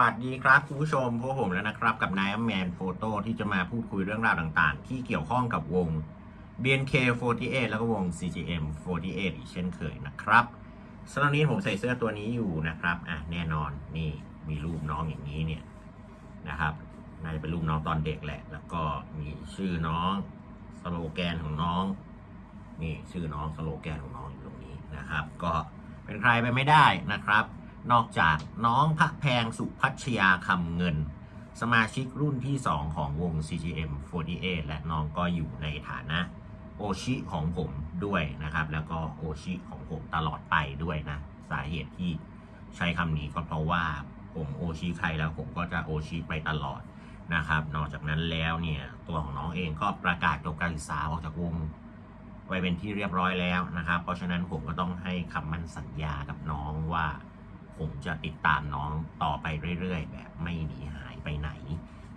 วัสดีครับคุณผู้ชมพวกผมแล้วนะครับ กับนายแมนโฟโต้ที่จะมาพูดคุยเรื่องราวต่างๆ ที่เกี่ยวข้องกับวง BNK48 แล้วก็วง CGM48 อีกเช่นเคยนะครับสำหรับนี้ผมใส่เสื้อตัวนี้อยู่นะครับอะแน่นอนนี่มีรูปน้องอย่างนี้เนี่ยนะครับน่าจะเป็นรูปน้องตอนเด็กแหละ แล้วก็มีชื่อน้องสโลแกนของน้องนี่ชื่อน้องสโลแกนของน้องอยู่ตรงนี้นะครับ ก็เป็นใครไปไม่ได้นะครับ นอกจากน้องพระแพงสุพัชยาคำเงิน สมาชิกรุ่นที่ 2 ของวง CGM48 และน้องก็อยู่ในฐานะโอชิของผมด้วยนะครับ แล้วก็โอชิของผมตลอดไปด้วยนะ สาเหตุที่ใช้คำนี้ก็เพราะว่าผมโอชิใครแล้วผมก็จะโอชิไปตลอดนะครับ นอกจากนั้นแล้วเนี่ยตัวของน้องเองก็ประกาศจบการศึกษาออกจากวงไว้เป็นที่เรียบร้อยแล้วนะครับ เพราะฉะนั้นผมก็ต้องให้คำมั่นสัญญากับน้องว่า ผมจะติดตามน้องต่อไปเรื่อยๆ แบบไม่หนีหายไปไหน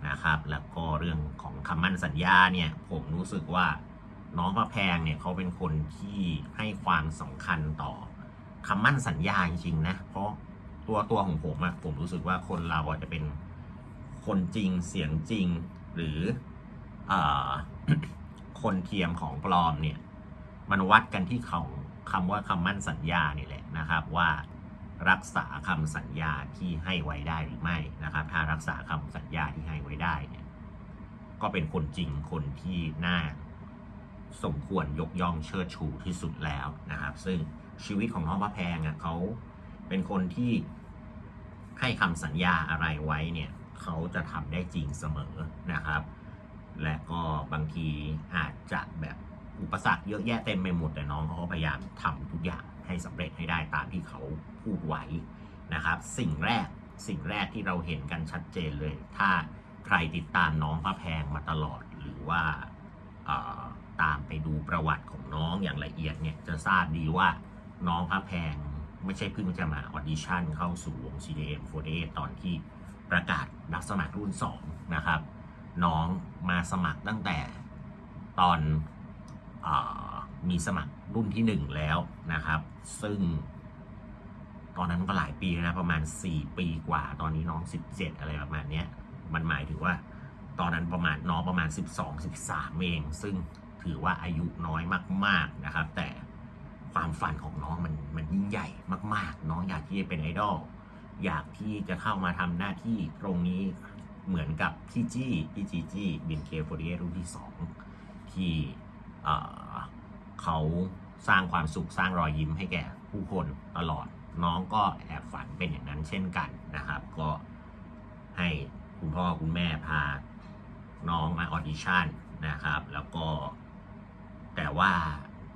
นะครับ แล้วก็เรื่องของคำมั่นสัญญาเนี่ย ผมรู้สึกว่าน้องพระแพงเนี่ยเขาเป็นคนที่ให้ความสำคัญต่อคำมั่นสัญญาจริงๆนะ เพราะตัวตัวของผมอะผมรู้สึกว่าคนเราอะจะเป็นคนจริงเสียงจริง หรือออคนเทียมของปลอมเนี่ย มันวัดกันที่เขาคำว่าคำมั่นสัญญานี่แหละนะครับว่า รักษาคำสัญญาที่ให้ไว้ได้หรือไม่นะครับ ถ้ารักษาคำสัญญาที่ให้ไว้ได้เนี่ยก็เป็นคนจริงคนที่น่าสมควรยกย่องเชิดชูที่สุดแล้วนะครับ ซึ่งชีวิตของน้องพระแพงอะเขาเป็นคนที่ให้คำสัญญาอะไรไว้เนี่ยเขาจะทำได้จริงเสมอนะครับ และก็บางทีอาจจะแบบอุปสรรคเยอะแยะเต็มไปหมดแต่น้องเขาพยายามทำทุกอย่าง ให้สำเร็จให้ได้ตามที่เขาพูดไว้นะครับ สิ่งแรกสิ่งแรกที่เราเห็นกันชัดเจนเลย ถ้าใครติดตามน้องพระแพงมาตลอดหรือว่าตามไปดูประวัติของน้องอย่างละเอียดเนี่ยจะทราบดีว่าน้องพระแพงไม่ใช่เพิ่งจะมาออดิชั่นเข้าสู่วง CDM48 ตอนที่ประกาศรับสมัครรุ่น 2 นะครับ น้องมาสมัครตั้งแต่ตอนออ มีสมัครรุ่นที่1แล้วนะครับ ซึ่ง ตอนนั้นก็หลายปีนะประมาณ 4 ปีกว่า ตอนนี้น้อง 17 อะไรประมาณเนี้ยมันหมายถึงว่า ตอนนั้นประมาณน้องประมาณ 12 13 เอง ซึ่งถือว่าอายุน้อยมาก ๆนะครับ แต่ความฝันของน้องมันมันยิ่งใหญ่มาก ๆ น้องอยากที่จะเป็นไอดอลอยากที่จะเข้ามาทำหน้าที่ตรงนี้เหมือนกับพี่จี้พี่จีจี้บินเคโฟรีรุ่นที่ 2 ที่ เขาสร้างความสุขสร้างรอยยิ้มให้แก่ผู้คนตลอด น้องก็แอบฝันเป็นอย่างนั้นเช่นกันนะครับ ก็ให้คุณพ่อคุณแม่พาน้องมาออดิชั่นนะครับ แล้วก็ แต่ว่า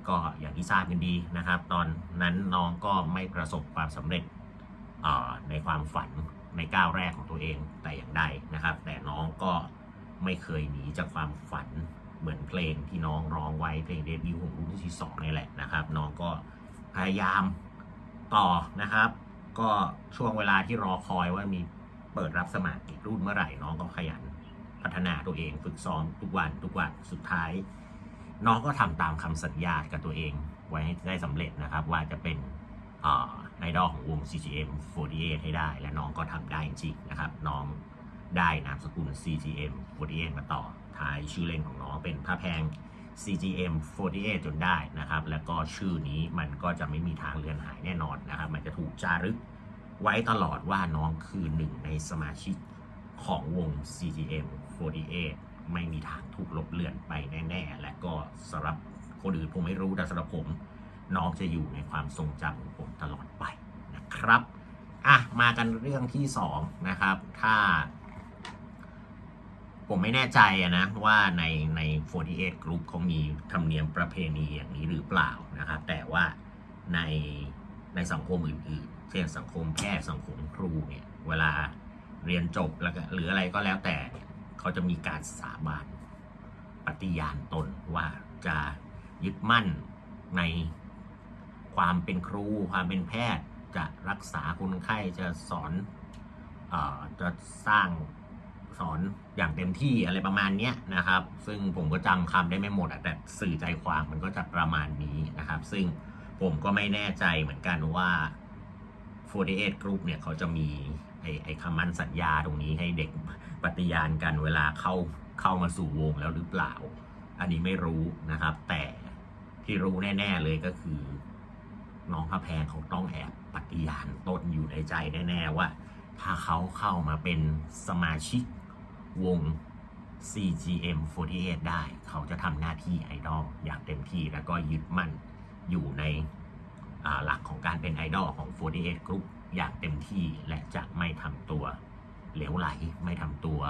ก็อย่างที่ทราบกันดีนะครับ ตอนนั้นน้องก็ไม่ประสบความสำเร็จในความฝันในก้าวแรกของตัวเองแต่อย่างใดนะครับ แต่น้องก็ไม่เคยหนีจากความฝัน เหมือนเพลงที่น้องร้องไว้เพลงเดบิวต์ของรุ่นที่สองนี่แหละนะครับ น้องก็พยายามต่อนะครับ ก็ช่วงเวลาที่รอคอยว่ามีเปิดรับสมัครอีกรุ่นเมื่อไหร่น้องก็ขยันพัฒนาตัวเองฝึกซ้อมทุกวันทุกวันสุดท้าย น้องก็ทำตามคำสัญญากับตัวเอง ไว้ให้ได้สำเร็จนะครับ ว่าจะเป็นไอดอลของวง CGM 48 ให้ได้ และน้องก็ทำได้จริงนะครับ น้อง ได้นามสกุล CGM 48มาต่อท้ายชื่อเล่นของน้องเป็นพระแพง CGM 48จนได้นะครับ แล้วก็ชื่อนี้มันก็จะไม่มีทางเลือนหายแน่นอนนะครับ มันจะถูกจารึกไว้ตลอดว่าน้องคือหนึ่งในสมาชิกของวง CGM 48ไม่มีทางถูกลบเลือนไปแน่ ๆ และก็สำหรับคนอื่นผมไม่รู้แต่สำหรับผมน้องจะอยู่ในความทรงจำของผมตลอดไปนะครับ อะ มากันเรื่องที่สองนะครับ ถ้า ผมไม่แน่ใจอะนะว่าในใน 48 Group เขามีธรรมเนียมประเพณีอย่างนี้หรือเปล่านะครับ แต่ว่าในในสังคมอื่นๆ เช่นสังคมแพทย์สังคมครูเนี่ย เวลาเรียนจบแล้วก็หรืออะไรก็แล้วแต่เนี่ยเขาจะมีการสาบานปฏิญาณตนว่าจะยึดมั่นในความเป็นครู ความเป็นแพทย์จะรักษาคนไข้จะสอนออจะสร้าง สอนอย่างเต็มที่อะไรประมาณเนี้ยนะครับ ซึ่งผมก็จำคำได้ไม่หมดแต่สื่อใจความมันก็จะประมาณนี้นะครับ ซึ่งผมก็ไม่แน่ใจเหมือนกันว่า48 Group เนี่ยเขาจะมีไอ้ไอ้คำมั่นสัญญาตรงนี้ให้เด็กปฏิญาณกันเวลาเข้าเข้ามาสู่วงแล้วหรือเปล่า อันนี้ไม่รู้นะครับ แต่ที่รู้แน่ ๆเลยก็คือ น้องพระแพงเขาต้องแอบปฏิญาณตนอยู่ในใจแน่ ๆ ว่า ถ้าเขาเข้ามาเป็นสมาชิก วง CGM48 ได้ เขาจะทำหน้าที่ไอดอลอย่างเต็มที่แล้วก็ยึดมั่นอยู่ในหลักของการเป็นไอดอลของ 48 Group อย่างเต็มที่และจะไม่ทำตัวเหลวไหล ไม่ทำตัว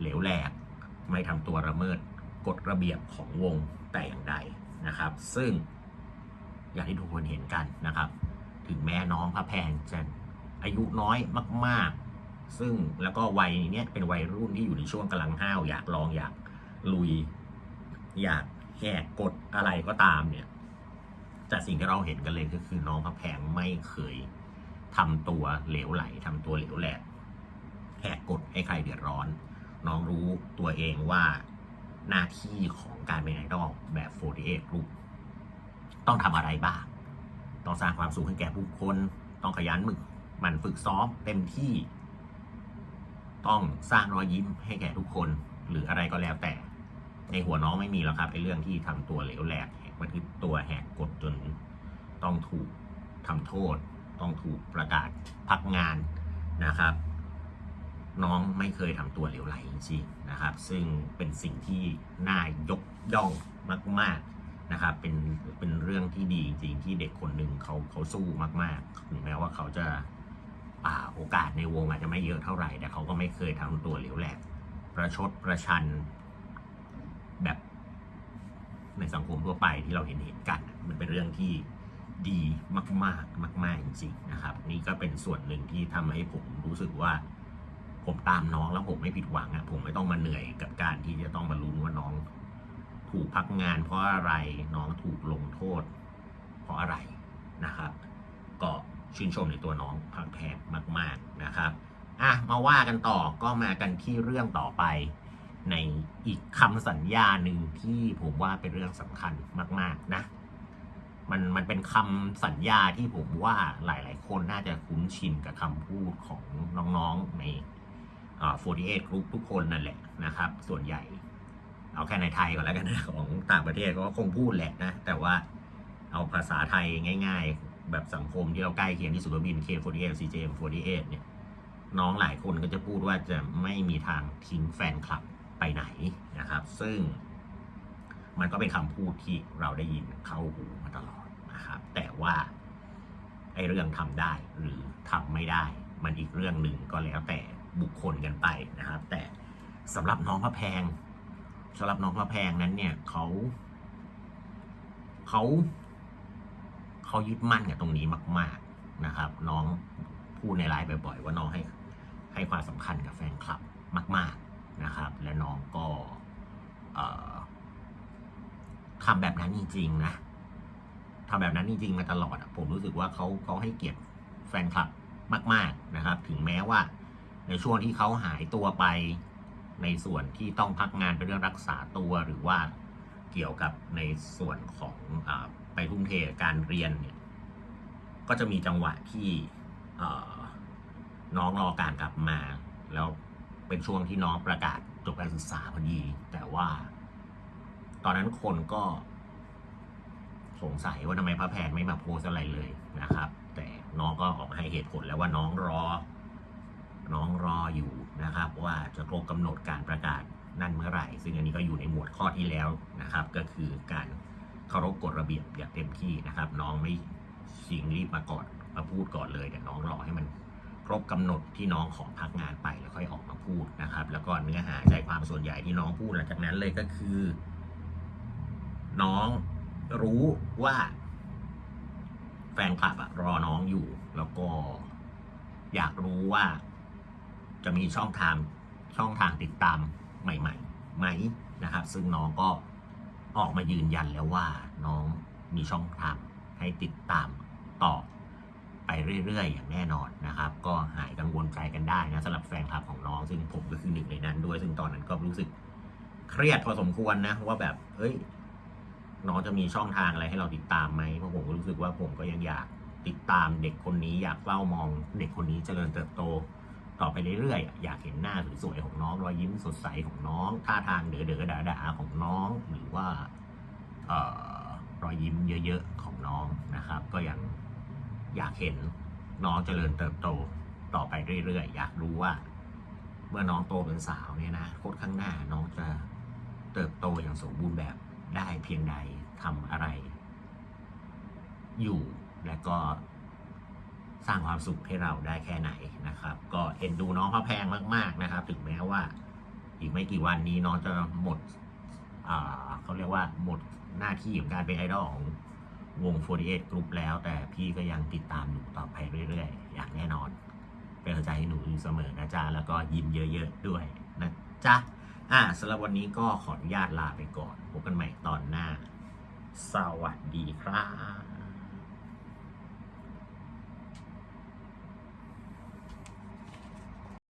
เหลวแหลก ไม่ทำตัวระเมิดกฎระเบียบของวงแต่อย่างใดนะครับ ซึ่งอย่างที่ทุกคนเห็นกันนะครับ ถึงแม้น้องพระแพงจะอายุน้อยมาก ๆ ซึ่งแล้วก็วัยเนี้ยเป็นวัยรุ่นที่อยู่ในช่วงกำลังห้าวอยากลองอยากลุย อยากแหกกฎอะไรก็ตามเนี่ยแต่สิ่งที่เราเห็นกันเลยก็คือน้องพระแพงไม่เคยทำตัวเหลวไหลทำตัวเหลวแหลกแหกกฎให้ใครเดือดร้อน น้องรู้ตัวเองว่าหน้าที่ของการเป็นไอดอลแบบ48 Group ต้องทำอะไรบ้าง ต้องสร้างความสุขให้แก่ผู้คน ต้องขยันหมึกหมันฝึกซ้อมเต็มที่ ต้องสร้างรอยยิ้มให้แก่ทุกคน หรืออะไรก็แล้วแต่ ในหัวน้องไม่มีหรอกครับไอ้เรื่องที่ทำตัวเหลวแหลกแหกบันทึกตัวแหกกฎจนต้องถูกทำโทษ ต้องถูกประกาศพักงานนะครับ น้องไม่เคยทำตัวเหลวไหลจริงๆนะครับ ซึ่งเป็นสิ่งที่น่ายกย่องมาก ๆนะครับเป็นเป็นเรื่องที่ดีจริงๆที่เด็กคนหนึ่งเขาเขาสู้มาก ๆ ถึงแม้ว่าเขาจะ โอกาสในวงอาจจะไม่เยอะเท่าไหร่ แต่เขาก็ไม่เคยทำตัวเหลวแหลกประชดประชันแบบในสังคมทั่วไปที่เราเห็นเห็นกัน มันเป็นเรื่องที่ดีมาก ๆ มาก ๆ จริงๆนะครับ นี่ก็เป็นส่วนหนึ่งที่ทำให้ผมรู้สึกว่า ผมตามน้องแล้วผมไม่ผิดหวังอะผมไม่ต้องมาเหนื่อยกับการที่จะต้องมาลุ้นว่าน้อง ถูกพักงานเพราะอะไรน้องถูกลงโทษ เพราะอะไรนะครับ ชื่นชมในตัวน้องพักแพงมาก ๆนะครับอะมาว่ากันต่อก็มากันที่เรื่องต่อไป ในอีกคำสัญญาหนึ่งที่ผมว่าเป็นเรื่องสำคัญมาก ๆนะ มันมันเป็นคำสัญญาที่ผมว่าหลาย ๆ คนน่าจะคุ้นชินกับคำพูดของน้องๆในอ่า48 Group ทุกคนนั่นแหละนะครับ ส่วนใหญ่ เอาแค่ในไทยก่อนแล้วกันนะของต่างประเทศก็คงพูดแหละนะ แต่ว่าเอาภาษาไทยง่าย ๆ แบบสังคมที่เราใกล้เคียงที่สุดก็บิน K48 CJM48 เนี่ยน้องหลายคนก็จะพูดว่าจะไม่มีทางทิ้งแฟนคลับไปไหนนะครับ ซึ่งมันก็เป็นคำพูดที่เราได้ยินเข้าหูมาตลอดนะครับ แต่ว่าไอ้เรื่องทำได้หรือทำไม่ได้ มันอีกเรื่องหนึ่งก็แล้วแต่บุคคลกันไปนะครับ แต่สำหรับน้องพระแพงสำหรับน้องพระแพงนั้นเนี่ยเขาเขา เขายึดมั่นกับตรงนี้มาก ๆนะครับ น้องพูดในไลน์บ่อยๆ ว่าน้องให้ให้ความสำคัญกับแฟนคลับมาก ๆนะครับ และน้องก็เอ่อทำแบบนั้นจริง ๆ นะทำแบบนั้นจริง ๆ มาตลอดผมรู้สึกว่าเขาเขาให้เกียรติแฟนคลับมาก ๆนะครับ ถึงแม้ว่า ในช่วงที่เขาหายตัวไปในส่วนที่ต้องพักงานเป็นเรื่องรักษาตัวหรือว่า เกี่ยวกับในส่วนของอไปทุ่มเทกับการเรียนเนี่ยก็จะมีจังหวะที่น้องรอการกลับมา แล้วเป็นช่วงที่น้องประกาศจบการศึกษาพอดี แต่ว่าตอนนั้นคนก็สงสัยว่าทำไมพระแพงไม่มาโพสอะไรเลยนะครับ แต่น้องก็ออกมาให้เหตุผลแล้วว่าน้องรอ น้องรออยู่นะครับ ว่าจะครบกำหนดการประกาศ นั่นเมื่อไหร่ ซึ่งอันนี้ก็อยู่ในหมวดข้อที่แล้วนะครับ ก็คือการเคารพกฎระเบียบอย่างเต็มที่นะครับ น้องไม่ชิงรีบมาก่อนมาพูดก่อนเลยแต่น้องรอให้มันครบกำหนดที่น้องขอพักงานไปแล้วค่อยออกมาพูดนะครับ แล้วก็เนื้อหาใจความส่วนใหญ่ที่น้องพูดหลังจากนั้นเลยก็คือ น้องรู้ว่าแฟนคลับอะรอน้องอยู่ แล้วก็อยากรู้ว่าจะมีช่องทางช่องทางติดตาม ใหม่ๆไหมนะครับ ซึ่งน้องก็ออกมายืนยันแล้วว่าน้องมีช่องทางให้ติดตามต่อไปเรื่อยๆ อย่างแน่นอนนะครับ ก็หายกังวลใจกันได้นะสำหรับแฟนคลับของน้อง ซึ่งผมก็คือหนึ่งในนั้นด้วย ซึ่งตอนนั้นก็รู้สึกเครียดพอสมควรนะว่าแบบเอ้ยน้องจะมีช่องทางอะไรให้เราติดตามไหมเพราะผมก็รู้สึกว่าผมก็ยังอยากติดตามเด็กคนนี้อยากเฝ้ามองเด็กคนนี้เจริญเติบโต ต่อไปเรื่อยๆ อยากเห็นหน้าสวยๆของน้องรอยยิ้มสดใสของน้องท่าทางเด๋อๆด่าของน้องหรือว่าเออรอยยิ้มเยอะๆของน้องนะครับ ก็ยังอยากเห็นน้องเจริญเติบโตต่อไปเรื่อยๆ อยากรู้ว่า เมื่อน้องโตเป็นสาวเนี่ยนะโคตรข้างหน้าน้องจะเติบโตอย่างสมบูรณ์แบบได้เพียงใดทำอะไร อยู่และก็ สร้างความสุขให้เราได้แค่ไหนนะครับ ก็เอ็นดูน้องพระแพงมาก ๆนะครับ ถึงแม้ว่า อีกไม่กี่วันนี้น้องจะหมดเขาเรียกว่าหมดหน้าที่ของการเป็นไอดอลของวง 48 Group แล้ว แต่พี่ก็ยังติดตามหนูต่อไปเรื่อยๆ อย่างแน่นอน เป็นกำลังใจให้หนูอยู่เสมอนะจ๊ะ แล้วก็ยิ้มเยอะๆด้วยนะจ๊ะ อะสำหรับวันนี้ก็ขออนุญาตลาไปก่อน พบกันใหม่ตอนหน้า สวัสดีครับ